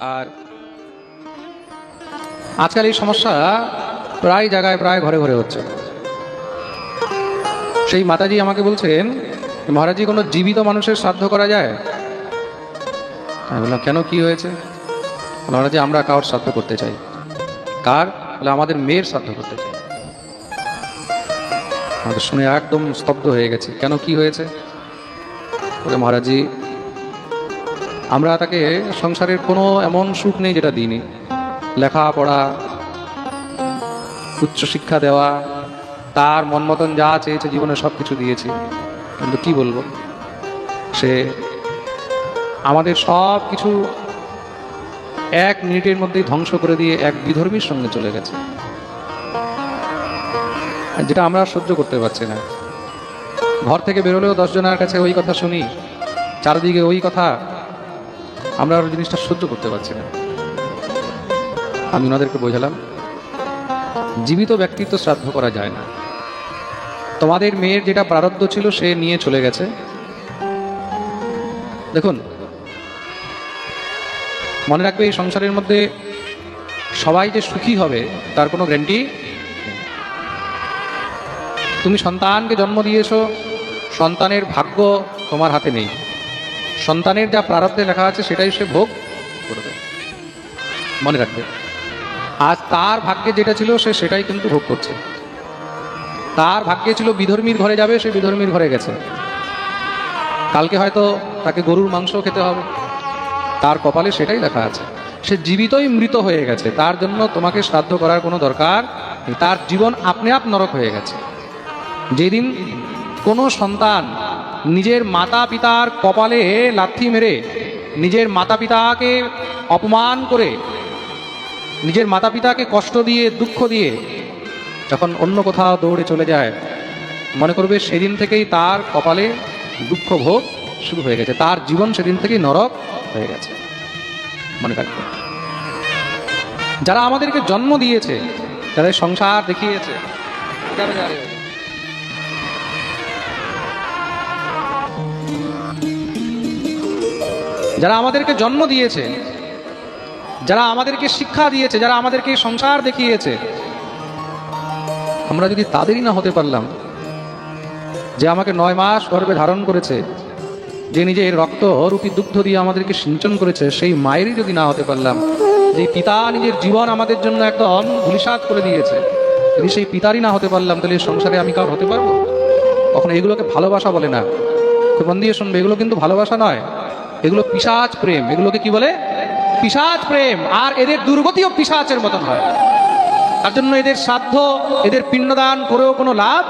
আর আজকাল এই সমস্যা প্রায় জায়গায় প্রায় ঘরে ঘরে হচ্ছে। সেই মাতাজি আমাকে বলছেন, মহারাজি কোনো জীবিত মানুষের শ্রাদ্ধ করা যায়? আমি বললাম, কেন? কি হয়েছে? মহারাজি আমরা কার শ্রাদ্ধ করতে চাই। কার? বলে, আমাদের মেয়ের শ্রাদ্ধ করতে চাই। আমাদের শুনে একদম স্তব্ধ হয়ে গেছে, কেন? কি হয়েছে? বলে, মহারাজি আমরা তাকে সংসারের কোনো এমন সুখ নেই যেটা দিইনি। লেখাপড়া উচ্চশিক্ষা দেওয়া, তার মন মতন যা চেয়েছে জীবনে সব কিছু দিয়েছি। কিন্তু কি বলব? সে আমাদের সব কিছু এক মিনিটের মধ্যেই ধ্বংস করে দিয়ে এক বিধর্মীর সঙ্গে চলে গেছে। যেটা আমরা সহ্য করতে পারছি না। ঘর থেকে বেরোলেও দশজনের কাছে ওই কথা শুনি, চারদিকে ওই কথা। আমরা আর জিনিসটা সহ্য করতে পারছি না। আমি ওনাদেরকে বোঝালাম, জীবিত ব্যক্তিত্ব শ্রাদ্ধ করা যায় না। তোমাদের মেয়ের যেটা প্রারব্ধ ছিল সে নিয়ে চলে গেছে। দেখুন, মনে রাখবে এই সংসারের মধ্যে সবাই যে সুখী হবে, তার কোনো গ্যারান্টি? তুমি সন্তানকে জন্ম দিয়েছ, সন্তানের ভাগ্য তোমার হাতে নেই। সন্তানের যা প্রারব্ধে লেখা আছে, সেটাই সে ভোগ করবে মনে রাখবে। আজ তার ভাগ্যে যেটা ছিল, সে সেটাই কিন্তু ভোগ করছে। তার ভাগ্যে ছিল বিধর্মীর ঘরে যাবে, সে বিধর্মীর ঘরে গেছে। কালকে হয়তো তাকে গরুর মাংস খেতে হবে। তার কপালে সেটাই লেখা আছে। সে জীবিতই মৃত হয়ে গেছে। তার জন্য তোমাকে শ্রাদ্ধ করার কোনো দরকার। তার জীবন আপনি আপ নরক হয়ে গেছে। যেদিন কোনো সন্তান নিজের মাতা পিতার কপালে লাথি মেরে, নিজের মাতা পিতাকে অপমান করে, নিজের মাতা পিতাকে কষ্ট দিয়ে, দুঃখ দিয়ে যখন অন্য কোথাও দৌড়ে চলে যায়, মনে করবে সেদিন থেকেই তার কপালে দুঃখ ভোগ শুরু হয়ে গেছে। তার জীবন সেদিন থেকেই নরক হয়ে গেছে। মনে রাখবে। যারা আমাদেরকে জন্ম দিয়েছে, যাদের সংসার দেখিয়েছে যারা আমাদেরকে জন্ম দিয়েছে, যারা আমাদেরকে শিক্ষা দিয়েছে, যারা আমাদেরকে সংসার দেখিয়েছে, আমরা যদি তাদেরই না হতে পারলাম, যে আমাকে নয় মাস গর্ভে ধারণ করেছে, যে নিজের রক্ত রূপী দুগ্ধ দিয়ে আমাদেরকে সিঞ্চন করেছে, সেই মায়েরই যদি না হতে পারলাম, যে পিতা নিজের জীবন আমাদের জন্য একদম ধুলিসাত করে দিয়েছে, যদি সেই পিতারই না হতে পারলাম, তাহলে সংসারে আমি কার হতে পারব? কখনো এগুলোকে ভালোবাসা বলে না। মন দিয়ে শুনবে, এগুলো কিন্তু ভালোবাসা নয়। এগুলো পিসাচ প্রেম। এগুলোকে কি বলে? পিসাচ প্রেম। আর এদের দুর্গতিও পিসাচের মতন হয়। তার জন্য এদের সাধ্য, এদের পিণ্ডদান করেও কোনো লাভ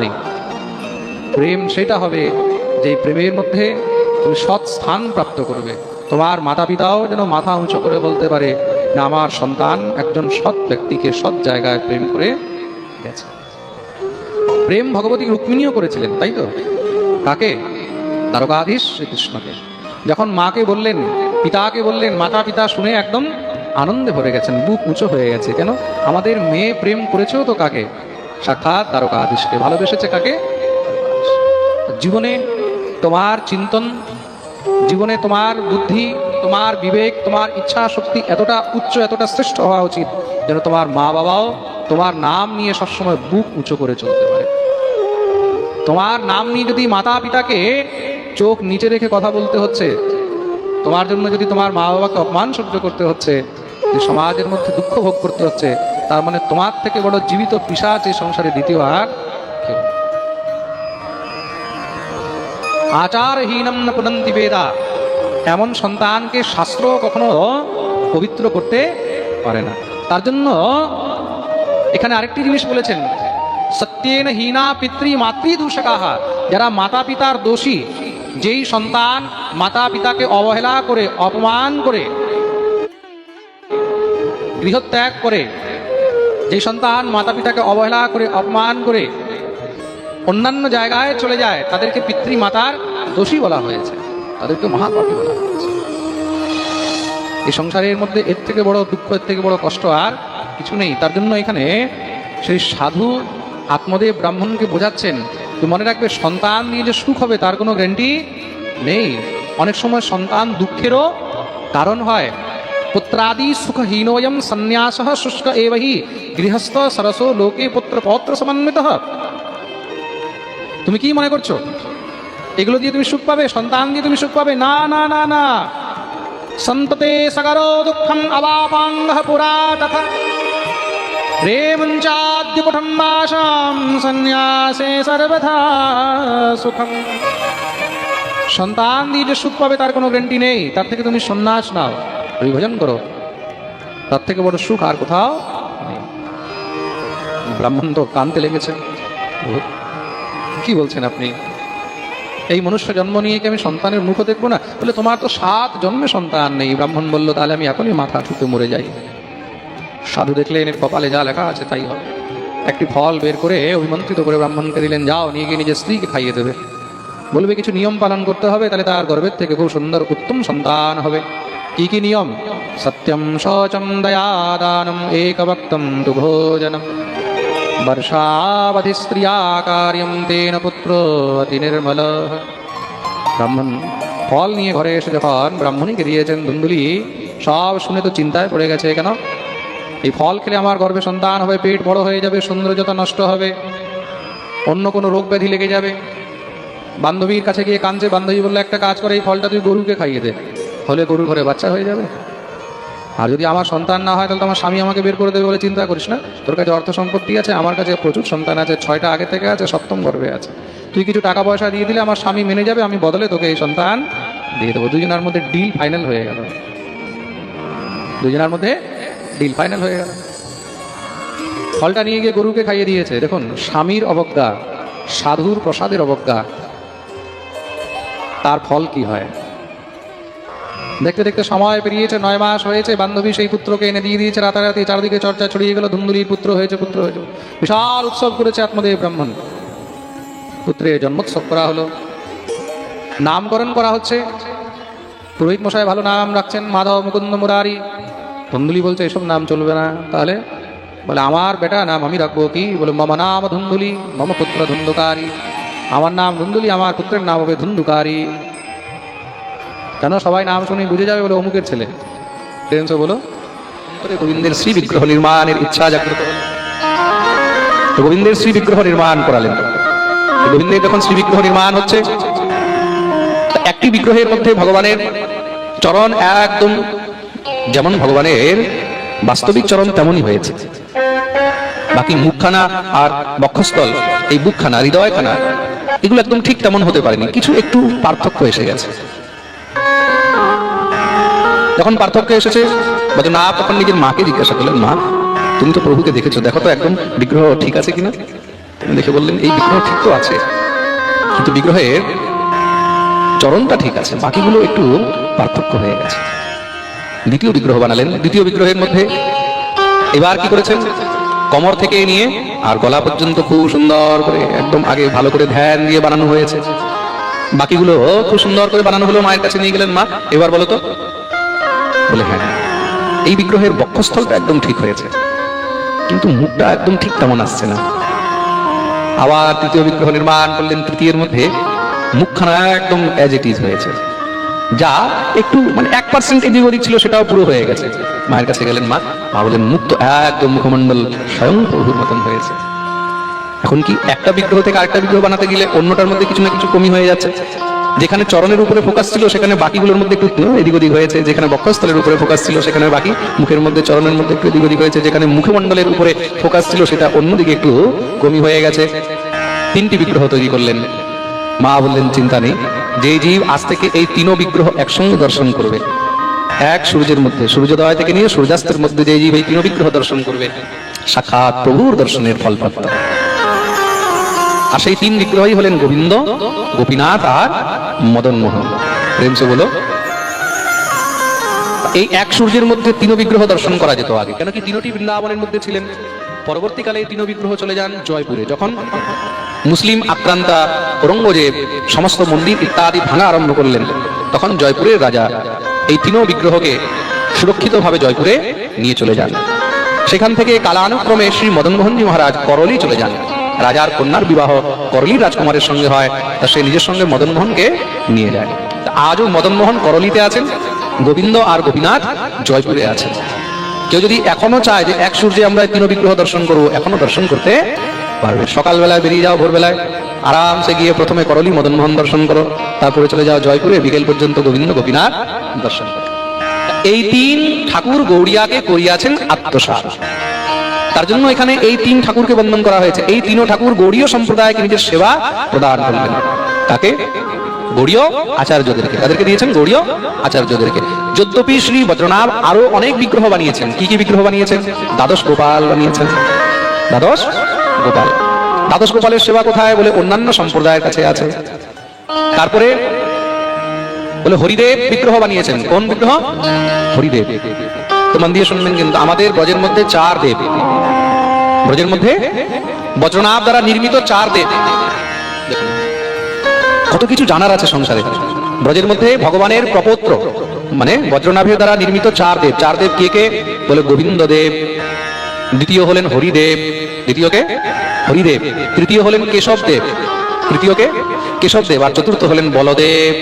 নেই। প্রেম সেটা হবে যে প্রেমের মধ্যে তুমি সৎ স্থান প্রাপ্ত করবে। তোমার মাতা পিতাও যেন মাথা উঁচু করে বলতে পারে না আমার সন্তান একজন সৎ ব্যক্তিকে সৎ জায়গায় প্রেম করে গেছে। প্রেম ভগবতী রুক্মিণীও করেছিলেন, তাই তো? কাকে? দ্বারকাধীশ শ্রীকৃষ্ণকে। যখন মাকে বললেন, পিতাকে বললেন মাতা পিতা শুনে একদম আনন্দে ভরে গেছেন, বুক উঁচু হয়ে গেছে। কেন? আমাদের মেয়ে প্রেম করেছেও তো কাকে? সাক্ষাৎ দ্বারকাধীশকে ভালোবেসেছে কাকে? জীবনে তোমার চিন্তন, জীবনে তোমার বুদ্ধি, তোমার বিবেক, তোমার ইচ্ছা শক্তি এতটা উচ্চ, এতটা শ্রেষ্ঠ হওয়া উচিত যেন তোমার মা বাবাও তোমার নাম নিয়ে সবসময় বুক উঁচু করে চলতে পারে। তোমার নাম নিয়ে যদি মাতা পিতাকে চোখ নিচে রেখে কথা বলতে হচ্ছে। তোমার জন্য যদি তোমার মা বাবাকে অপমান সহ্য করতে হচ্ছে, যে সমাজের মধ্যে দুঃখ ভোগ করতে হচ্ছে, তার মানে তোমার থেকে বড় জীবিত পিসাচ এই সংসারে দ্বিতীয় আর। আচারহীনম পুনন্তি বেদা। এমন সন্তানকে শাস্ত্র কখনো পবিত্র করতে পারে না। তার জন্য এখানে আরেকটি জিনিস বলেছেন, সত্যেন হীনা পিতৃ মাতৃ দূষকাহা যারা মাতা পিতার দোষী যেই সন্তান মাতা পিতাকে অবহেলা করে, অপমান করে, গৃহত্যাগ করে যে সন্তান মাতা পিতাকে অবহেলা করে, অপমান করে অন্যান্য জায়গায় চলে যায়, তাদেরকে পিতৃ মাতার দোষী বলা হয়েছে। তাদেরকে মহাপাপী বলা হয়েছে। এই সংসারের মধ্যে এর থেকে বড় দুঃখ, এর থেকে বড় কষ্ট আর কিছু নেই। তার জন্য এখানে সেই সাধু আত্মদেব ব্রাহ্মণকে বোঝাচ্ছেন তো মনে রাখবে, সন্তান নিয়ে যে সুখ হবে, তার কোনো গ্যারান্টি নেই। অনেক সময় সন্তান দুঃখেরও কারণ হয়। পুত্রাদি সুখহীনোয়ম সন্ন্যাস শুষ্ক এব হি গৃহস্থ সরসো লোকে পুত্র পৌত্র সমন্বিত। তুমি কি মনে করছ? এগুলো দিয়ে তুমি সুখ পাবে, সন্তান দিয়ে তুমি সুখ পাবে? না না না না। সন্ততে সগরো দুঃখম অবাপাঙ্গ পুরা তথা। বাসাম সন্ন্যাসে সর্বথা সুখম সন্তান দিয়ে যে সুখ পাবে, তার কোনো গ্যারান্টি নেই। তার থেকে তুমি সন্ন্যাস নাও, বিভজন করো। তার থেকে বড় সুখ আর কোথাও ব্রাহ্মণ তো কানতে লেগেছে। কি বলছেন আপনি? এই মনুষ্য জন্ম নিয়ে কি আমি সন্তানের মুখ দেখব না? বলে তোমার তো সাত জন্মে সন্তান নেই। ব্রাহ্মণ বলল, তাহলে আমি এখনই মাথা ঠুকে মরে যাই। সাধু দেখলেন, এর কপালে যা লেখা আছে তাই হবে। একটি ফল বের করে অভিমন্ত্রিত করে ব্রাহ্মণকে দিলেন, যাও, নিয়ে গিয়ে নিজের স্ত্রীকে খাইয়ে দেবে। বলবে, কিছু নিয়ম পালন করতে হবে, তাহলে তার গর্ভের থেকে খুব সুন্দর উত্তম সন্তান হবে। কি কি নিয়ম? সত্যম শৌচম দয়াদানম একভক্তম তু ভোজনম বর্ষাবধি স্ত্রিয়া কার্যম তেন পুত্র অতি নির্মল। ব্রাহ্মণ ফল নিয়ে ঘরে এসে যখন ব্রাহ্মণীকে দিয়েছেন ধুন্দুলি সব শুনে তো চিন্তায় পড়ে গেছে, কেন? এই ফল খেলে আমার গর্ভে সন্তান হবে, পেট বড় হয়ে যাবে, সৌন্দর্যতা নষ্ট হবে, অন্য কোনো রোগ ব্যাধি লেগে যাবে। বান্ধবীর কাছে গিয়ে কাঁদছে, বান্ধবী বলল, একটা কাজ করে, এই ফলটা তুই গরুকে খাইয়ে দে, হলে গরুর ঘরে বাচ্চা হয়ে যাবে। আর যদি আমার সন্তান না হয়, তাহলে তো আমার স্বামী আমাকে বের করে দেবে বলে চিন্তা করিস না। তোর কাছে অর্থ সম্পত্তি আছে, আমার কাছে প্রচুর সন্তান আছে, ছয়টা আগে থেকে আছে, সপ্তম গর্ভে আছে। তুই কিছু টাকা পয়সা দিয়ে দিলে আমার স্বামী মেনে যাবে, আমি বদলে তোকে এই সন্তান দিয়ে দেবো। দুজনের মধ্যে ডিল ফাইনাল হয়ে গেল। দুজনের মধ্যে ডিল ফাইনাল হয়ে গেল। ফলটা নিয়ে গিয়ে গরুকে খাইয়ে দিয়েছে। দেখুন, স্বামীর অবজ্ঞা, সাধুর প্রসাদের অবজ্ঞা। তার ফল কি হয়? দেখতে দেখতে সময় পেরিয়েছে, নয় মাস হয়েছে। বান্ধবী সেই পুত্রকে এনে দিয়ে দিয়েছে। রাতারাতি চারদিকে চর্চা ছড়িয়ে গেল। ধুন্দুলির পুত্র হয়েছে পুত্র হয়েছে। বিশাল উৎসব করেছে আত্মদেব ব্রাহ্মণ। পুত্রের জন্মোৎসব করা হলো। নামকরণ করা হচ্ছে। পুরোহিত মশাই ভালো নাম রাখছেন। মাধব মুকুন্দ মুরারি। ধুন্দুলি বলছে, এসব নাম চলবে না। তাহলে বলে, আমার বেটা নাম আমি রাখব কি? বলে, মম নাম ধুন্দুলি মম পুত্র ধুন্দুকারী আমার নাম ধুন্দুলি আমার পুত্রের নাম হবে ধুন্দুকারী কেন সবাই নাম শুনে বুঝে যাবে বলে অমুকের ছেলে? বলো। গোবিন্দের শ্রী বিগ্রহ নির্মাণের ইচ্ছা জাগ্রত গোবিন্দের শ্রী বিগ্রহ নির্মাণ করালেন। গোবিন্দের যখন শ্রী বিগ্রহ নির্মাণ হচ্ছে একটি বিগ্রহের মধ্যে ভগবানের চরণ একদম যেমন ভগবানের বাস্তবিক চরণ তেমনই হয়েছে। বাকি মুখখানা আর বক্ষস্থল, এই বুকখানা, হৃদয়খানা, এগুলো একদম ঠিক তেমন হতে পারেনি। কিছু একটু পার্থক্য এসে গেছে। যখন পার্থক্য এসেছে বলছে না তখন নিজের মাকে জিজ্ঞাসা করলেন, মা, তুমি তো প্রভুকে দেখেছ, দেখো তো একদম বিগ্রহ ঠিক আছে কিনা? দেখে বললেন, এই বিগ্রহ ঠিক তো আছে, কিন্তু বিগ্রহের চরণটা ঠিক আছে, বাকিগুলো একটু পার্থক্য হয়ে গেছে। দ্বিতীয় বিগ্রহ বানালেন। দ্বিতীয় বিগ্রহের মধ্যে এবার কি করেছেন? কমর থেকে নিয়ে আর গলা পর্যন্ত খুব সুন্দর করে, একদম আগে ভালো করে ধ্যান দিয়ে বানানো হয়েছে। বাকিগুলো খুব সুন্দর করে বানানো হলো, মায়ের কাছে নিয়ে গেলেন মা। এবার বলো তো? বলে হ্যাঁ এই বিগ্রহের বক্ষস্থলটা একদম ঠিক হয়েছে। কিন্তু মুখটা একদম ঠিক তেমন আসছে না। আবার তৃতীয় বিগ্রহ নির্মাণ করলেন, তৃতীয়ের মধ্যে মুখখানা একদম অ্যাজ ইট ইজ হয়েছে। যা একটু মানে এক পার্সেন্ট এদিক ওদিক ছিল, সেটাও পুরো হয়ে গেছে। মায়ের কাছে গেলেন মা মা বলেন মুখ তো একদম মুখমণ্ডল স্বয়ং প্রভুর মতন হয়েছে। এখন কি একটা বিগ্রহ থেকে আরেকটা বিগ্রহ বানাতে গেলে অন্যটার মধ্যে কিছু না কিছু কমি হয়ে যাচ্ছে? যেখানে চরণের উপরে ফোকাস ছিল, সেখানে বাকিগুলোর মধ্যে একটু এদিক ওদিক হয়েছে। যেখানে বক্ষস্থলের উপরে ফোকাস ছিল, সেখানে বাকি মুখের মধ্যে, চরণের মধ্যে একটু এদিক ওদিক হয়েছে। যেখানে মুখমণ্ডলের উপরে ফোকাস ছিল, সেটা অন্যদিকে একটু কমি হয়ে গেছে। তিনটি বিগ্রহ তৈরি করলেন। মা বললেন, চিন্তা নেই। যে জীব আজ থেকে এই তিনও বিগ্রহ একসঙ্গে দর্শন করবে, এক সূর্যের মধ্যে, সূর্যোদয় থেকে নিয়ে সূর্যাস্তের মধ্যে যে জীব এই তিনও বিগ্রহ দর্শন করবে, সাক্ষাৎ প্রভুর দর্শনের ফল প্রাপ্ত আর সেই তিন বিগ্রহই হলেন গোবিন্দ, গোপীনাথ আর মদন মোহন। প্রেমসে বলো, এই এক সূর্যের মধ্যে তিন বিগ্রহ দর্শন করা যেত আগে। কেন কি তিনটি বৃন্দাবনের মধ্যে ছিলেন? পরবর্তীকালে তিন বিগ্রহ চলে যান জয়পুরে। যখন মুসলিম আক্রান্তা ঔরঙ্গজেব সমস্ত মন্দির ইত্যাদি ভাঙা আরম্ভ করলেন। তখন জয়পুরের রাজা এই তিন বিগ্রহকে সুরক্ষিতভাবে জয়পুরে নিয়ে চলে যান। সেখান থেকে কালানুক্রমে শ্রী মদনমোহনজি মহারাজ করলি চলে যান। রাজার কন্যার বিবাহ করলি রাজকুমারের সঙ্গে হয়, তা সে নিজের সঙ্গে মদনমোহনকে নিয়ে যায়। আজও মদনমোহন করলিতে আছেন, গোবিন্দ আর গোপীনাথ জয়পুরে আছেন। কেউ যদি এখনও চায় যে এক সূর্যে আমরা তিন বিগ্রহ দর্শন করব, এখনও দর্শন করতে পারবে। সকালবেলায় বেরিয়ে যাও, ভোরবেলায়। আরামসে গিয়ে প্রথমে করলি মদন মোহন দর্শন করো। তারপরে চলে যাও জয়পুরে, বিকেল পর্যন্ত গোবিন্দ গোপীনাথ দর্শন করো। এই তিন ঠাকুর গৌড়িয়াকে করিয়াছেন আত্মসার। তার জন্য এখানে এই তিন ঠাকুরকে বন্ধন করা হয়েছে। এই তিনও ঠাকুর গৌড়ীয় সম্প্রদায়কে নিজের সেবা প্রদান করলেন। তাকে গৌড়ীয় আচার্যদেরকে, তাদেরকে দিয়েছেন গৌড়ীয় আচার্যদেরকে। যদ্যপি শ্রী বজ্রনাভ আরও অনেক বিগ্রহ বানিয়েছেন। কি কি বিগ্রহ বানিয়েছেন? দ্বাদশ গোপাল বানিয়েছেন। দ্বাদশ গোপাল দ্বাদশ গোপালের সেবা কোথায় বলে অন্যান্য সম্প্রদায়ের কাছে আছে। তারপরে বলে হরিদেব বিগ্রহ বানিয়েছেন। কোন বিগ্রহ? হরিদেব। তো দিয়ে শুনবেন কিন্তু আমাদের ব্রজের মধ্যে চার দেব। ব্রজের মধ্যে বজ্রনাভ দ্বারা নির্মিত চার দেব। কত কিছু জানার আছে সংসারে। ব্রজের মধ্যে ভগবানের প্রপত্র মানে বজ্রনাভের দ্বারা নির্মিত চার দেব। চার দেব কে কে? বলে গোবিন্দ দেব দ্বিতীয় হলেন হরিদেব। দ্বিতীয়কে হরিদেব, তৃতীয় হলেন কেশব দেব তৃতীয়কে কেশব দেব আর চতুর্থ হলেন বলদেব।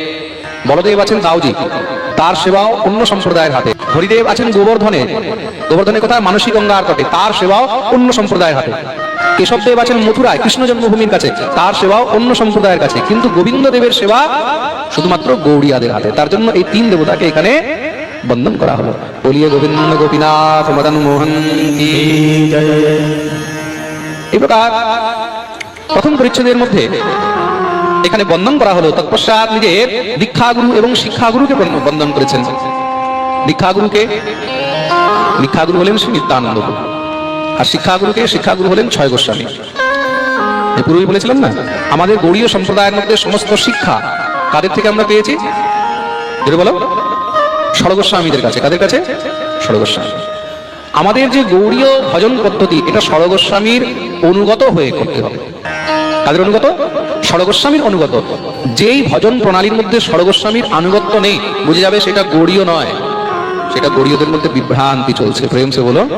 বলদেব আছেন দাউজি তার সেবাও অন্য সম্প্রদায়ের হাতে। হরিদেব আছেন গোবর্ধনে, গোবর্ধনের কথা মানসী গঙ্গার তটে, তার সেবাও অন্য সম্প্রদায়ের হাতে। কেশবদেব আছেন মথুরায়, কৃষ্ণ জন্মভূমির কাছে, তার সেবাও অন্য সম্প্রদায়ের কাছে। কিন্তু গোবিন্দ দেবের সেবা শুধুমাত্র গৌড়িয়াদের হাতে। তার জন্য এই তিন দেবতাকে এখানে বন্ধন করা হলো। বলিয়ে গোবিন্দ গোপীনাথ মদন মোহন এই প্রকার প্রথম পরিচ্ছেদের মধ্যে এখানে বন্ধন করা হলো। তৎপশ্চাৎ নিজের দীক্ষাগুরু এবং শিক্ষাগুরুকে বন্ধ- বন্ধন করেছেন। দীক্ষাগুরুকে, দীক্ষাগুরু হলেন শ্রী নিত্যানন্দ। আর শিক্ষাগুরুকে শিক্ষাগুরু হলেন ছয় গোস্বামী। পূর্বেই বলেছিলাম না? আমাদের গৌড়ীয় সম্প্রদায়ের মধ্যে সমস্ত শিক্ষা কাদের থেকে আমরা পেয়েছি? বলো ষড়গোস্বামীদের কাছে। কাদের কাছে? ষড়গোস্বামী আমাদের যে গৌড়ীয় ভজন পদ্ধতি, এটা ষড়গোস্বামীর অনুগত হয়ে করতে হবে। কাদের অনুগত? ষড়গোস্বামীর অনুগত। যেই ভজন প্রণালীর মধ্যে ষড়গোস্বামীর আনুগত্য নেই, বুঝে যাবে সেটা গৌরীয় নয়। সেটা গৌরীয়দের মধ্যে বিভ্রান্তি চলছে। প্রেম সে বলো।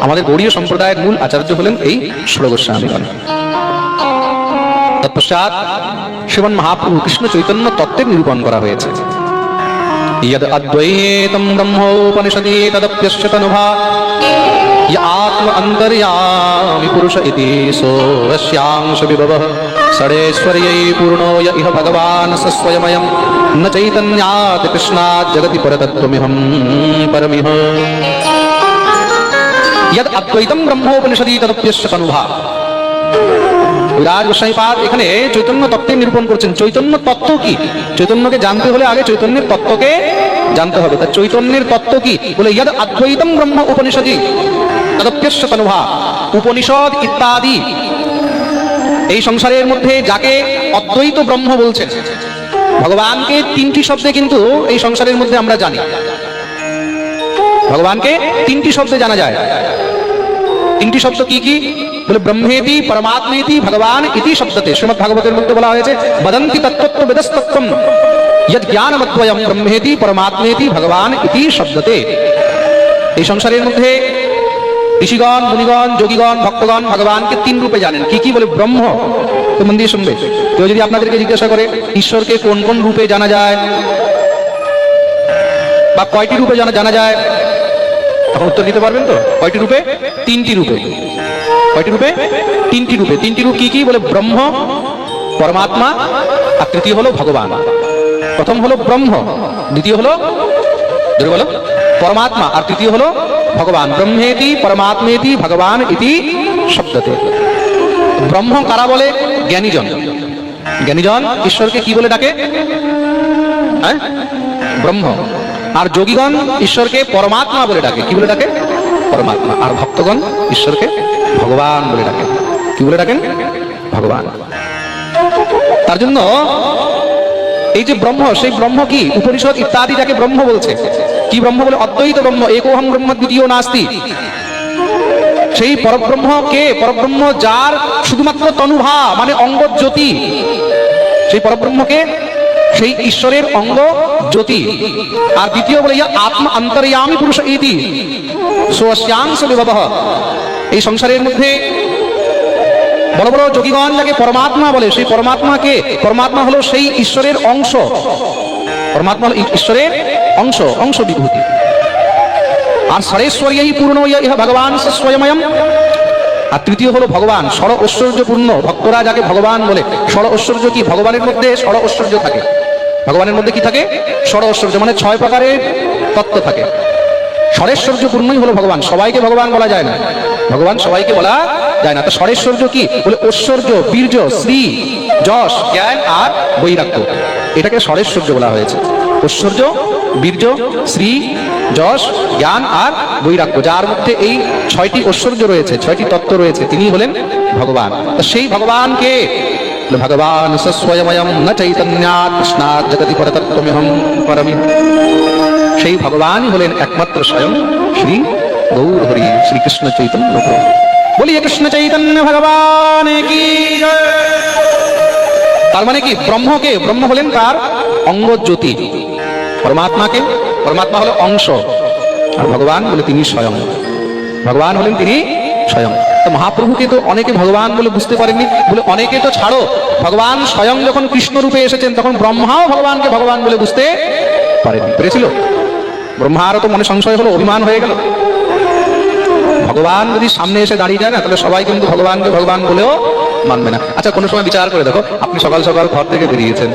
আমাদের গৌড়ীয় সম্প্রদায়ের মূল আচার্য হলেন এই ষড়গোস্বামীগণ তৎপশ্চাৎ শ্রীমন মহাপ্রভু কৃষ্ণ চৈতন্য তত্ত্বের নিরূপণ করা হয়েছে। यद् अद्वैतं ब्रह्मोपनिषदि तदप्यस्य तनुभा य आत्म अन्तर्यामि पुरुष इति सोऽस्यांश विभवः षडेश्वर्यै पूर्णो य इह भगवान् स स्वयमयं न चैतन्यात् कृष्णात् जगति परतत्त्वमिहं परमिह। यद् अद्वैतं ब्रह्मोपनिषदि तदप्यस्य রাজ গোস্বাইপাদ এখানে চৈতন্য তত্ত্বে নিরূপণ করছেন। চৈতন্য তত্ত্ব কি? চৈতন্যকে জানতে হলে আগে চৈতন্যের তত্ত্বকে জানতে হবে। তার চৈতন্যের তত্ত্ব কি? বলে, ইয়াদ আদ্বৈতম ব্রহ্ম উপনিষদি তদপ্যস্য তনুভা, উপনিষদ ইত্যাদি। এই সংসারের মধ্যে যাকে অদ্বৈত ব্রহ্ম বলছেন, ভগবানকে তিনটি শব্দে কিন্তু এই সংসারের মধ্যে আমরা জানি। ভগবানকে তিনটি শব্দে জানা যায়। তিনটি শব্দ কি কি বলে ব্রহ্মেতি পরমাত্মেতি ভগবান ইতি শব্দতে শ্রীমদ ভাগবতের মধ্যে বলা হয়েছে বদন্তি তত্ত্ব বেদস্তত্ত্বম যদ জ্ঞানমদ্বয়ম ব্রহ্মেতি পরমাত্মেতি ভগবান ইতি শব্দতে এই সংসারের মধ্যে ঋষিগণ, মুনিগণ, যোগীগণ, ভক্তগণ ভগবানকে তিন রূপে জানেন। কি কি? বলে, ব্রহ্ম। তো মন শুনবে। কেউ যদি আপনাদেরকে জিজ্ঞাসা করে, ঈশ্বরকে কোন কোন রূপে জানা যায়, বা কয়টি রূপে জানা জানা যায় তখন উত্তর দিতে পারবেন তো? কয়টি রূপে? তিনটি রূপে। কয়টি রূপে? তিনটি রূপে। তিনটি রূপ কি কি? বলে ব্রহ্ম, পরমাত্মা, আর তৃতীয় হলো ভগবান। প্রথম হলো ব্রহ্ম, দ্বিতীয় হলো বলো, পরমাত্মা, আর তৃতীয় হলো ভগবান। ব্রহ্মেতি, পরমাত্মেতি, ভগবান ইতি শব্দতে। ব্রহ্ম কারা বলে? জ্ঞানীজন। জ্ঞানীজন ঈশ্বরকে কি বলে ডাকে? হ্যাঁ? ব্রহ্ম। আর যোগীগণ ঈশ্বরকে পরমাত্মা বলে ডাকে। কি বলে ডাকে? পরমাত্মা। আর ভক্তগণ ঈশ্বরকে ভগবান বলে ডাকেন কি বলে ডাকেন? ভগবান। তার জন্য এই যে ব্রহ্ম, সেই ব্রহ্ম কি উপনিষদ ইত্যাদি যাকে ব্রহ্ম বলছে? কি ব্রহ্ম বলে? অদ্বৈত ব্রহ্ম। একোহম ব্রহ্ম দ্বিতীয় নাস্তি। সেই পরব্রহ্ম কে? পরব্রহ্ম যার শুধুমাত্র তনুভা মানে অঙ্গ জ্যোতি সেই পরব্রহ্মকে সেই ঈশ্বরের অঙ্গ জ্যোতি। আর দ্বিতীয় বলে, ইয়া আত্ম অন্তর্যামী পুরুষ ইতি। স্বস্যাংশ বিভব। এই সংসারের মধ্যে বড় বড় যোগীগণ যাকে পরমাত্মা বলে, সেই পরমাত্মাকে, পরমাত্মা হলো সেই ঈশ্বরের অংশ। পরমাত্মা ঈশ্বরের অংশ অংশ বিভূতি। আর সরেশ্বরী পূর্ণ ইহ ভগবান স্বয়ময়ম। আর তৃতীয় হলো ভগবান, ষড় ঐশ্বর্যপূর্ণ। ভক্তরা যাকে ভগবান বলে, ষড় ঐশ্বর্য কি? ভগবানের মধ্যে ষড় ঐশ্বর্য থাকে। ভগবানের মধ্যে কি থাকে? ষড় ঐশ্বর্য মানে ছয় প্রকারের তত্ত্ব থাকে। ষড়েশ্বর্যপূর্ণই হলো ভগবান, সবাইকে ভগবান বলা যায় না। ভগবান সবাইকে বলা যায় না। তো ষড়েশ্বর্য কি? বলে ঐশ্বর্য, বীর্য শ্রী যশ, জ্ঞান আর বৈরাগ্য। এটাকে ষড়েশ্বর্য বলা হয়েছে। ঐশ্বর্য, বীর্য শ্রী যশ, জ্ঞান আর বৈরাগ্য। যার মধ্যে এই ছয়টি ঐশ্বর্য রয়েছে, ছয়টি তত্ত্ব রয়েছে তিনি হলেন ভগবান। সেই ভগবানকে ভগবান স্বয়ময়ম ন চৈতন্যাৎ কৃষ্ণাৎ জগতি পরতত্ত্বমিহম পরমি সেই ভগবানই হলেন একমাত্র স্বয়ং শ্রী গৌরহরি শ্রীকৃষ্ণ চৈতন্য। বলিয়ে কৃষ্ণ চৈতন্য ভগবান কি। তার মানে কি ব্রহ্মকে ব্রহ্ম হলেন তার অঙ্গ জ্যোতি পরমাত্মাকে পরমাত্মা হলো অংশ আর ভগবান বলে তিনি স্বয়ং ভগবান হলেন তিনি স্বয়ং তো মহাপ্রভুকে তো অনেকে ভগবান বলে বুঝতে পারেননি। বলে, অনেকে তো ছাড়ো। ভগবান স্বয়ং যখন কৃষ্ণ রূপে এসেছেন, তখন ব্রহ্মাও ভগবানকে ভগবান বলে বুঝতে পারেনি পেরেছিল? ব্রহ্মারও তো মনে সংশয় হলো, অভিমান হয়ে গেল। ভগবান যদি সামনে এসে দাঁড়িয়ে যায় না, তাহলে সবাই কিন্তু ভগবানকে ভগবান বলেও মানবে না। আচ্ছা কোনো সময় বিচার করে দেখো। আপনি সকাল সকাল ঘর থেকে বেরিয়েছেন।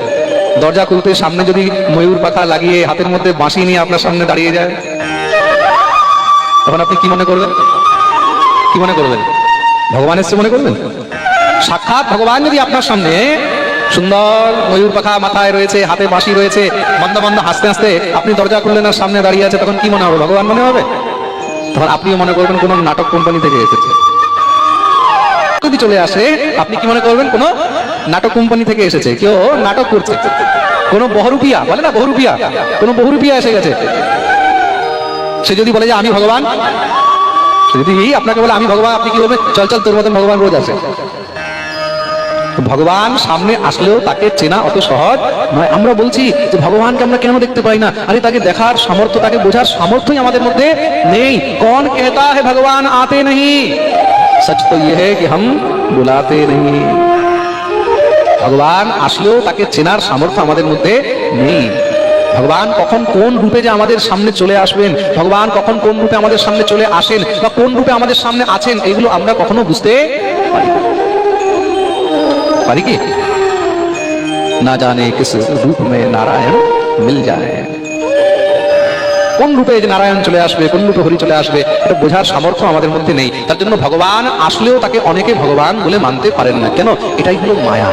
দরজা খুলতে সামনে যদি ময়ূর পাখা লাগিয়ে হাতের মধ্যে বাঁশি নিয়ে আপনার সামনে দাঁড়িয়ে যায়, তখন আপনি কি মনে করবেন? কি মনে করবেন? ভগবান এসছে মনে করবেন? সাক্ষাৎ ভগবান যদি আপনার সামনে সুন্দর ময়ূর পাখা মাথায় রয়েছে, হাতে বাঁশি রয়েছে, বন্ধ বন্ধ হাসতে হাসতে আপনি দরজা খুললেন আর সামনে দাঁড়িয়ে আছে, তখন কি মনে হবে? ভগবান মনে হবে? তখন আপনিও মনে করবেন কোন নাটক কোম্পানি থেকে এসেছে। যদি চলে আসে, আপনি কি মনে করবেন? কোন নাটক কোম্পানি থেকে এসেছে, কেউ নাটক করছে। কোন বহুরূপিয়া, বলে না বহুরূপিয়া? কোন বহুরূপিয়া এসে গেছে। সে যদি বলে যে আমি ভগবান যদি এই আপনাকে বলে আমি ভগবান, আপনি কি বলবেন? চল চল, তোর মতন ভগবান রোজ আছে ভগবান সামনে আসলেও তাকে চেনা অত সহজ নয়। আমরা বলছি যে ভগবানকে আমরা কেন দেখতে পাই না? আরে তাকে দেখার সামর্থ্য, তাকে বোঝার সামর্থ্যই আমাদের মধ্যে নেই। কন কেতা হে ভগবান, আতে নেই সচ তো ইয়ে হে কি হাম বুলাতে নেই ভগবান আসলেও তাকে চেনার সামর্থ্য আমাদের মধ্যে নেই। ভগবান কখন কোন রূপে যে আমাদের সামনে চলে আসবেন? ভগবান কখন কোন রূপে আমাদের সামনে চলে আসেন? বা কোন রূপে আমাদের সামনে আছেন? এগুলো আমরা কখনো বুঝতে পারি পারি কি? না জানে কিস রূপ মে নারায়ণ মিল যায়। কোন রূপে যে নারায়ণ চলে আসবে, কোন রূপে হরি চলে আসবে, এটা বোঝার সামর্থ্য আমাদের মধ্যে নেই। তার জন্য ভগবান আসলেও তাকে অনেকে ভগবান বলে মানতে পারেন না। কেন? এটাই হলো মায়া।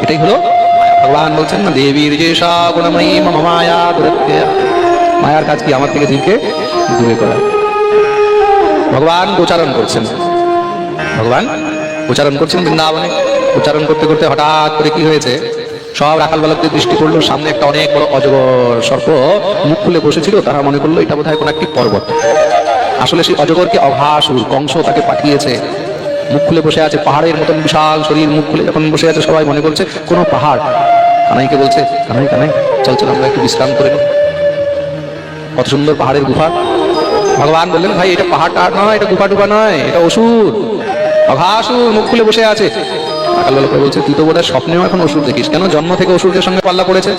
এটাই হলো। ভগবান বলছেন না দেবীর যে গুণময়ী মম মায়া দুরত্য মায়ার কাজ কি আমার থেকে জীবকে দূরে করা? ভগবান গোচারণ করছেন। ভগবান উচ্চারণ করছেন বৃন্দাবনে। উচ্চারণ করতে করতে হঠাৎ করে কি হয়েছে? সব রাখাল বালকদের দৃষ্টি পড়ল, সামনে একটা অনেক বড় অজগর সর্প মুখ খুলে বসেছিল, তারা মনে করল এটা বোধহয় কোনো একটি পর্বত। আসলে সেই অজগরকে অঘাসুর, কংস তাকে পাঠিয়েছে। মুখ খুলে বসে আছে, পাহাড়ের মতন বিশাল শরীর, মুখ খুলে যখন বসে আছে, সবাই মনে করছে কোনো পাহাড়। কানাইকে বলছে, কানাই কানাই, চল চল, আমরা একটু বিশ্রাম করে কত সুন্দর পাহাড়ের গুফা ভগবান বললেন, ভাই, এটা পাহাড় টাহাড় নয়, এটা গুফা টুফা নয়, এটা অসুর। অঘাসুর মুখ খুলে বসে আছে। সকাল বেলা করে বলছে, তুই তো বোধহয় স্বপ্নেও এখন অসুর দেখিস। কেন জন্ম থেকে অসুরদের সঙ্গে পাল্লা পড়েছে?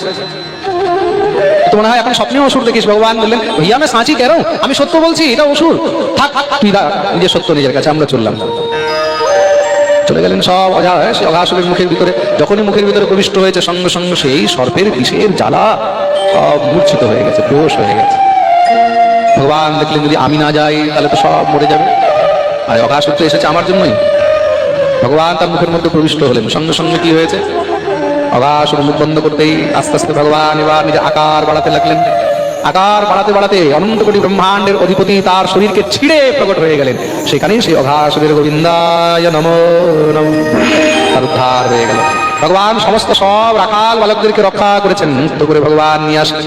তো মনে হয় এখন স্বপ্নেও অসুর দেখিস, ভগবান বললেন। ভैया मैं সাঁচি কেন? আমি সত্য বলছি, এটা অসুর। থাক তুই নিজের সত্য নিজের কাছে, আমরা চললাম। চলে গেলেন সব অজা সে অঘাসুরের মুখের ভিতরে। যখনই মুখের ভিতরে প্রবিষ্ট হয়েছে, সঙ্গে সঙ্গে সেই সর্পের বিষের জ্বালা সব মূর্ছিত হয়ে গেছে বেহোশ হয়ে গেছে। ভগবান দেখলেন, যদি আমি না যাই, তাহলে তো সব মরে যাবে। আর, অঘাসুর তো এসেছে আমার জন্যই। ভগবান তার মুখের মধ্যে প্রবিষ্ট হলেন। সঙ্গে সঙ্গে কি হয়েছে? অঘাসুর মুখ বন্ধ করতেই আস্তে আস্তে ভগবান এবার নিজে আকার বাড়াতে লাগলেন। আকার বাড়াতে বাড়াতে অনন্ত কোটি ব্রহ্মাণ্ডের অধিপতি তার শরীরকে ছিঁড়ে প্রকট হয়ে গেলেন। সেখানেই সেই অঘাসুরের গোবিন্দায় নম নম। তার উদ্ধার হয়ে গেল। ভগবান সমস্ত সব রাখাল বালকদেরকে রক্ষা করেছেন। মুক্ত করে ভগবান নিয়ে আসেন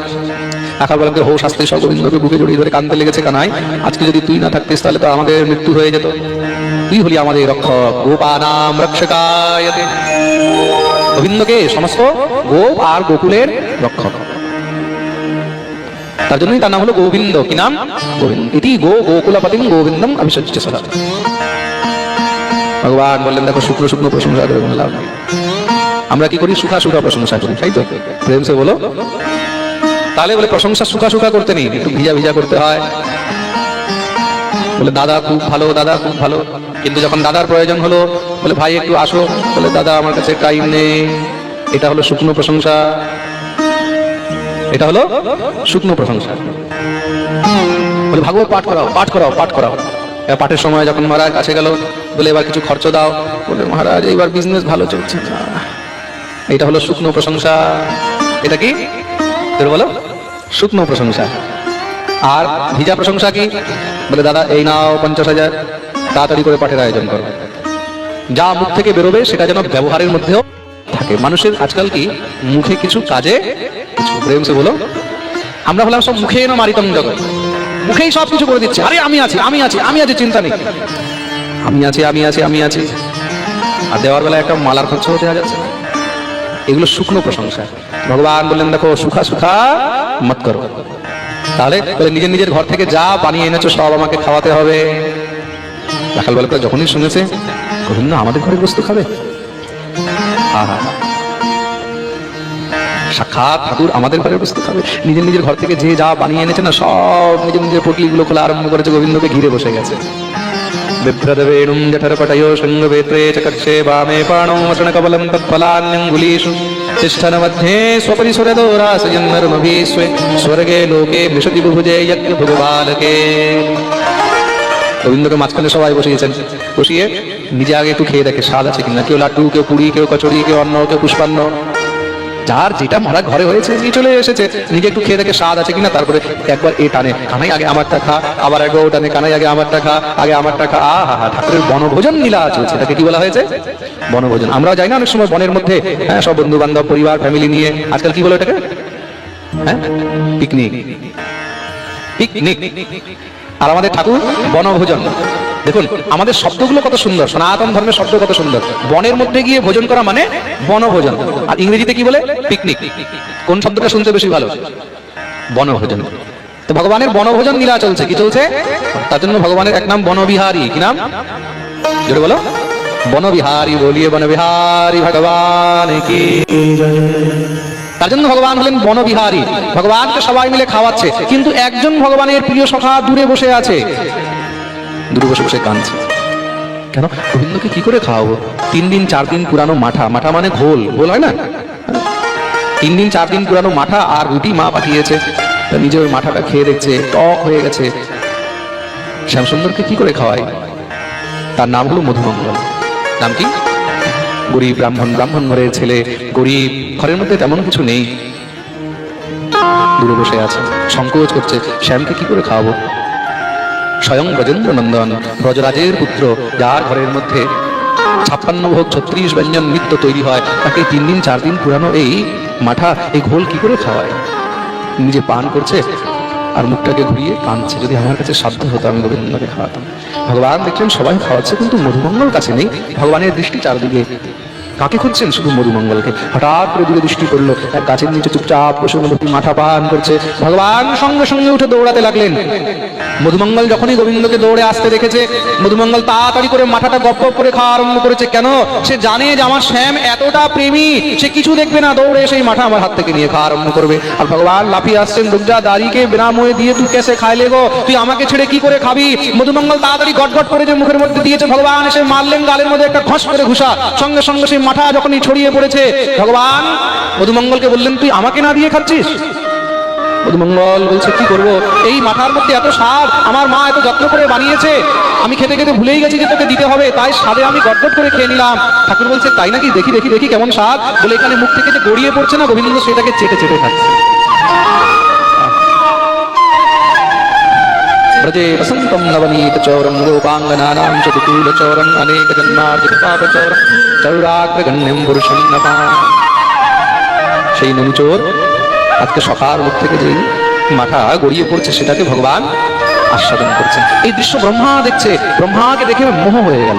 রাখাল বালকদের হোস আসতে সব গোবিন্দকে বুকে জড়িয়ে ধরে কানতে লেগেছে কানাই আজকে যদি তুই না থাকতিস, তাহলে তো আমাদের মৃত্যু হয়ে যেত। তুই হলি আমাদের রক্ষক। গোপানাম রক্ষকায়তে। গোবিন্দকে সমস্ত গোপ আর গোকুলের রক্ষক। তার জন্যই তার নাম হলো গোবিন্দ। কি নাম? গোবিন্দ। গো গোকুলাপতিম গোবিন্দম অভিষজ্য সদা। ভগবান বললেন, দেখো, শুক্র শুক্র প্রশংসা করে লাভ। আমরা কি করি? সুখা সুখা প্রশংসা করি, তাই তো? প্রেম সে বলো, তাহলে বলে প্রশংসা সুখা সুখা করতে নেই, একটু ভিজা ভিজা করতে হয়। বলে, দাদা, খুব ভালো, দাদা, খুব ভালো। কিন্তু যখন দাদার প্রয়োজন হলো, বলে, ভাই, একটু আসো। বলে, দাদা, আমার কাছে টাইম নেই। এটা হলো শুকনো প্রশংসা। এটা হলো শুকনো প্রশংসা। বলে, ভাগবত পাঠ করাও পাঠ করাও পাঠ করাও। পাঠের সময় যখন মহারাজ কাছে গেল, বলে, এবার কিছু খরচ দাও। বলে, মহারাজ, এইবার বিজনেস ভালো চলছে। এটা হলো শুকনো প্রশংসা। এটা কি? তোর বলো, শুকনো প্রশংসা। আর ভিজা প্রশংসা কি? বলে, দাদা, এই নাও পঞ্চাশ হাজার। তাড়াতাড়ি করে পাঠের আয়োজন করো। যা মুখ থেকে বেরোবে, সেটা যেন ব্যবহারের মধ্যেও থাকে। মানুষের আজকাল কি? মুখে কিছু কাজে কিছু প্রেম সে বলো। আমরা হলাম সব মুখে এনে মারিতম জগৎ। মুখেই সব কিছু করে দিচ্ছে। আরে আমি আছি আমি আছি আমি আছি, চিন্তা নেই। আমি আছি আমি আছি আমি আছি। আর দেওয়ার বেলা একটা মালার খরচ হতে যাচ্ছে এগুলো শুকনো প্রশংসা। ভগবান বললেন, দেখো, সুখা সুখা, মত করো। তাহলে নিজের নিজের ঘর থেকে যা বানিয়ে এনেছো, সব আমাকে খাওয়াতে হবে। রাখাল বালকরা যখনই শুনেছে, গোবিন্দ আমাদের ঘরে বস্তু খাবে? আহা সাক্ষাৎ ঠাকুর আমাদের ঘরে বস্তু খাবে নিজের নিজের ঘর থেকে যে যা বানিয়ে এনেছে না সব নিজের নিজের পটলিগুলো খোলা আরম্ভ করেছে গোবিন্দকে ঘিরে বসে গেছে বিভ্রদবেণুं जठरपटयो शृङ्गवेत्रे च कक्षे वामे पाणौ वसनकबलं तत्फलान्यङ्गुलीषु तिष्ठनमध्ये स्वपरिसुरदोरासयन्नर्मभिः स्वे स्वर्गे लोके विशति बुभुजे यज्ञ ভগবালকে গোবিন্দকে মাঝখানে সবাই বসিয়েছেন বসিয়ে নিজে আগে একটু খেয়ে দেখে স্বাদ আছে কিনা কেউ লাড্ডু কেউ পুরি কেউ কচুরি কেউ অন্ন কেউ পুষ্পান্ন যার যেটা মারা ঘরে হয়েছে নিয়ে চলে এসেছে। নিজে একটু খেয়ে দেখে স্বাদ আছে কিনা, তারপরে একবার এ টানে, কানাই আগে আমারটা খা, আবার একবার ও টানে, কানাই আগে আমারটা খা, আগে আমারটা খা আ হা হা ঠাকুরের বনভোজন লীলা চলছে এটাকে কি বলা হয়েছে? বনভোজন। আমরাও যাই না অনেক সময় বনের মধ্যে হ্যাঁ সব বন্ধু বান্ধব পরিবার ফ্যামিলি নিয়ে, আজকাল কি বলে এটাকে হ্যাঁ? পিকনিক পিকনিক আর আমাদের ঠাকুর বনভোজন। দেখুন, আমাদের শব্দগুলো কত সুন্দর, সনাতন ধর্মের শব্দ কত সুন্দর। বনের মধ্যে গিয়ে ভোজন করা মানে বনভোজন। আর ইংরেজিতে কি বলে? পিকনিক কোন শব্দটা শুনতে বেশি ভালো? বনভোজন। তো ভগবানের বনভোজন লীলা চলছে। কি চলছে? তার জন্য ভগবানের এক নাম বনবিহারী। কি নাম? জোরে বলো। বনবিহারী বলিয়ে বনবিহারী ভগবান কি? তার জন্য ভগবান হলেন বনবিহারী। ভগবানকে সবাই মিলে খাওয়াচ্ছে, কিন্তু একজন ভগবানের প্রিয় সখা দূরে বসে আছে। দূরে বসে বসে কাঁদছে। কেন? গোবিন্দকে কি করে খাওয়াবো? তিন দিন চার দিন পুরানো মাঠা মাঠা মানে ঘোল ঘোল হয় না? তিন দিন চার দিন পুরানো মাঠা আর রুটি মা পাঠিয়েছে। নিজে ওই মাথাটা খেয়ে দেখছে, টক হয়ে গেছে। শ্যামসুন্দরকে কি করে খাওয়াই? তার নাম হলো মধুমঙ্গল। নাম কি? গরিব ব্রাহ্মণ ব্রাহ্মণ ঘরের ছেলে, গরিব, ঘরের মধ্যে তেমন কিছু নেই। দূরে বসে আছে, সংকোচ করছে, শ্যামকে কি করে খাওয়াবো? স্বয়ং ব্রজেন্দ্র নন্দন ব্রজরাজের পুত্র, যার ঘরের মধ্যে ছাপ্পান্ন ভোগ ছত্রিশ ব্যঞ্জন নিত্য তৈরি হয়, তাকে তিন দিন, চার দিন পুরানো এই মাঠা, এই ঘোল কি করে খাওয়ায়? নিজে পান করছে আর মুখটাকে ঘুরিয়ে কাঁদছে। যদি আমার কাছে সাধ্য হতো, আমি গোবিন্দকে খাওয়াতাম। ভগবান দেখলেন সবাই খাওয়াচ্ছে, কিন্তু মধুমঙ্গল কাছে নেই। ভগবানের দৃষ্টি চারদিকে কাকে খুঁজছেন? শুধু মধুমঙ্গলকে। হঠাৎ করে দূরে দৃষ্টি করল এক গাছের নিচে চুপচাপ বসে মাথা পান করছে। ভগবান সঙ্গে সঙ্গে উঠে দৌড়াতে লাগলেন। মধুমঙ্গল যখনই গোবিন্দকে দৌড়ে আসতে দেখেছে, মধুমঙ্গল তাড়াতাড়ি করে মাথাটা গপ করে খাওয়া আরম্ভ করেছে। কেন? সে জানে যে আমার শ্যাম এতটা প্রেমী, সে কিছু দেখবে না। দৌড়ে সেই মাথা আমার হাত থেকে নিয়ে খাওয়া আরম্ভ করবে। আর ভগবান লাফিয়ে আসছেন দুর্গা দাঁড়িকে বিনাময়ে দিয়ে তুই কেসে খাইলে গো? তুই আমাকে ছেড়ে কি করে খাবি? মধুমঙ্গল তাড়াতাড়ি গট করে যে মুখের মধ্যে দিয়েছে, ভগবান এসে মারলেন গালের মধ্যে একটা খস করে ঘুষা। সঙ্গে সঙ্গে সেই মাথা যখনই ছড়িয়ে পড়েছে, ভগবান মধুমঙ্গলকে বললেন, তুই আমাকে না দিয়ে খাচ্ছিস? মধুমঙ্গল বলছে, কি করব? এই মাথার মধ্যে এত স্বাদ, আমার মা এত যত্ন করে বানিয়েছে, আমি খেতে খেতে ভুলেই গেছি যে তোকে দিতে হবে, তাই স্বাদে আমি গটগট করে খেয়ে নিলাম। ঠাকুর বলছে, তাই নাকি? দেখি দেখি দেখি কেমন স্বাদ। বলে এখানে মুখ থেকে যে গড়িয়ে পড়ছে না গোবিন্দ সেটাকে চেটে চেটে খাচ্ছে। গোপাঙ্গনানাম চতুকূল চৌরম অনেক জন্মার্জিত পাপ চৌরম চৌরাগ্রগণ্যম পুরুষম নপা সেই নমুচোর আজকে সকাল মুখ থেকে যে মাথা গড়িয়ে পড়ছে সেটাকে ভগবান আস্বাদন করছেন। এই দৃশ্য ব্রহ্মা দেখছে। ব্রহ্মাকে দেখে মোহ হয়ে গেল।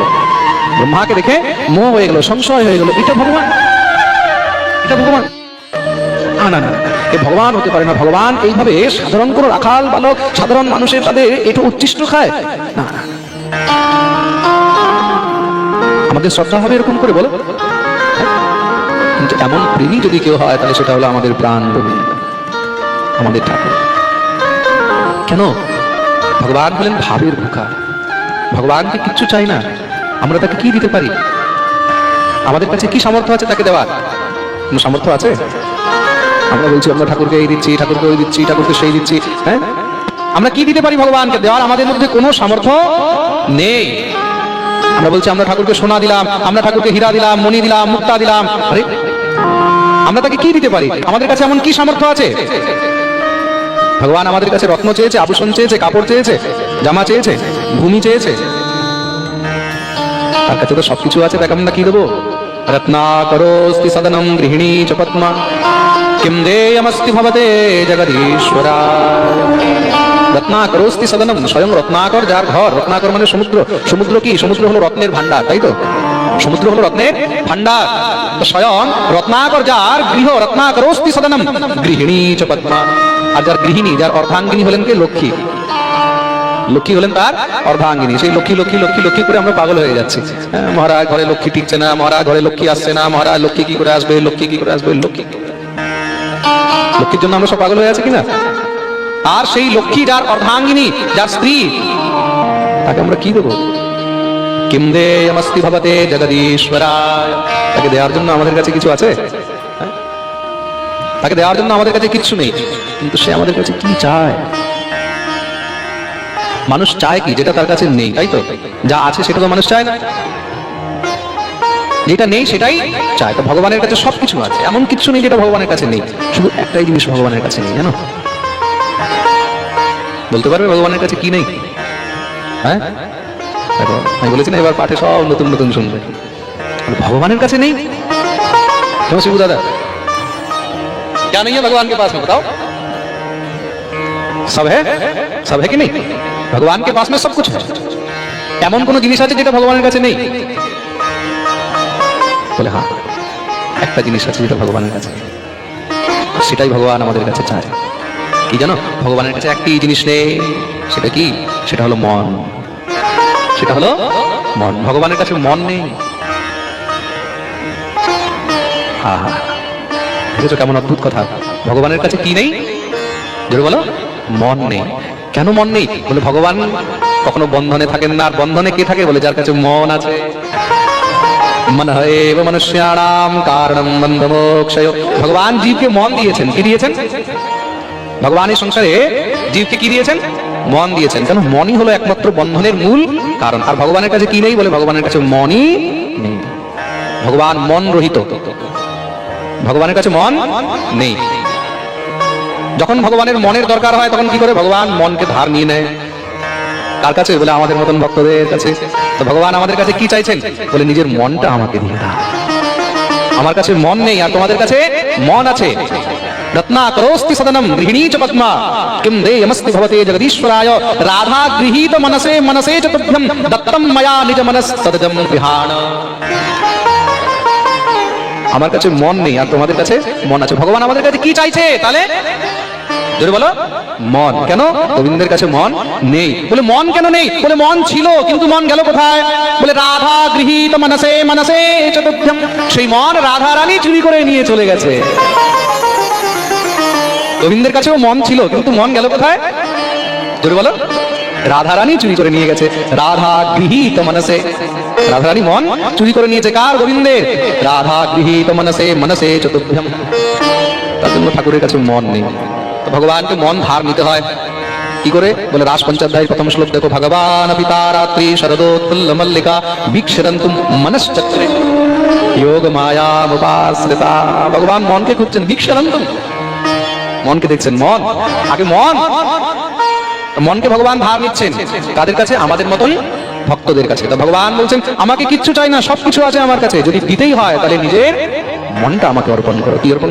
ব্রহ্মাকে দেখে মোহ হয়ে গেল, সংশয় হয়ে গেল। এটা ভগবান। এটা ভগবান। না না না না। এ ভগবান হতে পারে না। ভগবান এইভাবে সাধারণ কোনো রাখাল বালক, সাধারণ মানুষের তাদের এটা উচ্ছিষ্ট খায়? না। আমাদের শ্রদ্ধা হবে এরকম করে বলো। কিন্তু এমন প্রেমী যদি কেউ হয়, তাহলে সেটা হলো আমাদের প্রাণ আমাদের ঠাকুর। কেন? ভগবান হলেন ভাবের ভুখা ভগবানকে কিচ্ছু চাই না। আমরা তাকে কি দিতে পারি? আমাদের কাছে কি সামর্থ্য আছে তাকে দেওয়ার? কোনো সামর্থ্য আছে? আমরা বলছি, আমরা ঠাকুরকে এই দিচ্ছি ঠাকুরকে ওই দিচ্ছি, ঠাকুরকে সেই দিচ্ছি। হ্যাঁ? আমরা কি দিতে পারি ভগবানকে? দেওয়ার আমাদের মধ্যে কোনো সামর্থ্য নেই। আমরা বলছি, আমরা ঠাকুরকে সোনা দিলাম, আমরা ঠাকুরকে হীরা দিলাম, মণি দিলাম, মুক্তা দিলাম। আরে, আমরা তাকে কি দিতে পারি? আমাদের কাছে এমন কি সামর্থ্য আছে? ভগবান আমাদের কাছে রত্ন চেয়েছে, আভূষণ চেয়েছে, কাপড় চেয়েছে, জামা চেয়েছে, ভূমি চেয়েছে। তার কাছে তো সবকিছু আছে, তাকে আমরা কি দেবো? রত্নাকরোস্তি সদনম গৃহিণী চ কিম দেয়মস্তি ভবতে জগদীশ্বরা রত্নাকরোস্তি সদনম স্বয়ং রত্নাকর যার ঘর রত্নাকর মানে সমুদ্র সমুদ্র কি সমুদ্র হলো রত্নের ভান্ডার তাই তো? সমুদ্র হলো রত্নের ভান্ডার স্বয়ং রত্নাকর যার গৃহ রত্নাকরোস্তি সদনম গৃহিণী চ পদ্মা আর যার গৃহিণী, যার অর্ধাঙ্গিনী হলেন কে? লক্ষ্মী। লক্ষ্মী হলেন তার অর্ধাঙ্গিনী। সেই লক্ষ্মী লক্ষ্মী লক্ষ্মী লক্ষ্মী করে আমরা পাগল হয়ে যাচ্ছি। মহারাজ, ঘরে লক্ষ্মী টিকছে না। মহারাজ, ঘরে লক্ষ্মী আসছে না। মহারাজ, লক্ষ্মী কি করে আসবে? লক্ষ্মী কি করে আসবে? লক্ষ্মী লক্ষ্মীর জন্য আমরা সব পাগল হয়ে আছি কিনা? আর সেই লক্ষ্মী যার অর্ধাঙ্গিনী, যার স্ত্রী, তাকে আমরা কি দেবো? কিম দেয়মস্তি ভবতে জগদীশ্বরায়। তাকে দেওয়ার জন্য আমাদের কাছে কিছু আছে? হ্যাঁ? তাকে দেওয়ার জন্য আমাদের কাছে কিচ্ছু নেই। কিন্তু সে আমাদের কাছে কি চায়? মানুষ চায় কি? যেটা তার কাছে নেই, তাই তো? যা আছে সেটা তো মানুষ চায় না। যেটা নেই সেটাই চায় তো ভগবানের কাছে সবকিছু আছে এমন কিছু নেই যেটা ভগবানের কাছে নেই শুধু একটাই জিনিস ভগবানের কাছে নেই জানো বলতে পারবে ভগবানের কাছে কি নেই হ্যাঁ দেখো আমি বলেছি না এবার পাঠে সব নতুন নতুন শুনবে বলে, ভগবানের কাছে নেই কেমন শিবু দাদা क्या नहीं है भगवान के पास में बताओ सब है सब है कि नहीं ভগবান के पास में सब कुछ है এমন কোন জিনিস আছে যেটা ভগবানের কাছে নেই বলে হ্যাঁ একটা জিনিস আছে যেটা ভগবানের কাছে। সেটাই ভগবান আমাদের কাছে চায়। কি জানো? ভগবানের কাছে একটি জিনিস নেই, সেটা কি? সেটা হলো মন। সেটা হলো মন। ভগবানের কাছে মন নেই। দেখেছ কেমন অদ্ভুত কথা? ভগবানের কাছে কি নেই? জোরে বলো, মন নেই। কেন মন নেই? বলে, ভগবান কখনো বন্ধনে থাকেন না, আর বন্ধনে কে থাকে? বলে, যার কাছে মন আছে। মন হেব মনুষ্যাণাম কারণম বন্ধ মোক্ষয় ভগবান জীবকে মন দিয়েছেন কি দিয়েছেন ভগবান এই সংসারে জীবকে কি দিয়েছেন মন দিয়েছেন কেন মনই হলো একমাত্র বন্ধনের মূল কারণ আর ভগবানের কাছে কি নেই বলে ভগবানের কাছে মনই নেই ভগবান মন রহিত ভগবানের কাছে মন নেই যখন ভগবানের মনের দরকার হয়, তখন কি করে? ভগবান মনকে ধার নিয়ে নেয়। কার কাছে? বলে আমাদের মতন ভক্তদের কাছে। তো ভগবান আমাদের কাছে কি চাইছেন? বলে নিজের মনটা আমাকে দিয়ে দাও। আমার কাছে মন নেই আর তোমাদের কাছে মন আছে। রত্না করোস্তি সদনম গৃহিণী চ পদ্মা। কিম দেয়মস্তি ভবতে জগদীশ্বরায়। রাধা গৃহীত মনসে মনসে চ তুভ্যম দত্তম ময়া নিজ মনস সদজম গৃহাণ আমার কাছে মন নেই আর তোমাদের কাছে মন আছে। ভগবান আমাদের কাছে কি চাইছে? তাহলে জোরে বলো, মন। কেন? গোবিন্দের কাছে মন নেই। বলে, মন কেন নেই? বলে, মন ছিল, কিন্তু মন গেল কোথায়? বলে, রাধা গৃহীত মনসে মনসে চতুর্থম। সেই মন রাধা রানী চুরি করে নিয়ে চলে গেছে। গোবিন্দের কাছেও মন ছিল, কিন্তু মন গেল কোথায়? জোরে বলো, রাধা রানী চুরি করে নিয়ে গেছে। রাধা গৃহীত মানসে। রাধা রানী মন চুরি করে নিয়েছে। কার? গোবিন্দের। রাধা গৃহীত মনসে মনসে চতুর্ভ্যম তার জন্য ঠাকুরের কাছে মন নেই। তো ভগবানকে মন ধার নিতে হয়। কি করে? বলে রাস পঞ্চাধ্যায় প্রথম শ্লোক, দেখো, ভগবান পিতা রাত্রি শরদোৎফুল্ল মল্লিকা বিক্ষরন্তুম মনশ্চক্রে যোগ মায়া উপাশ্রিতা ভগবান মনকে খুঁজছেন, বিক্ষরন্তুম। মনকে দেখছেন, মন। আগে মন। মনকে ভগবান ধার নিচ্ছেন। কাদের কাছে? আমাদের মতোই ভক্তদের কাছে। তো ভগবান বলছেন, আমাকে কিচ্ছু চাই না, সবকিছু আছে আমার কাছে। যদি দিতেই হয়, তাহলে নিজের মনটা আমাকে অর্পণ করো। কি অর্পণ?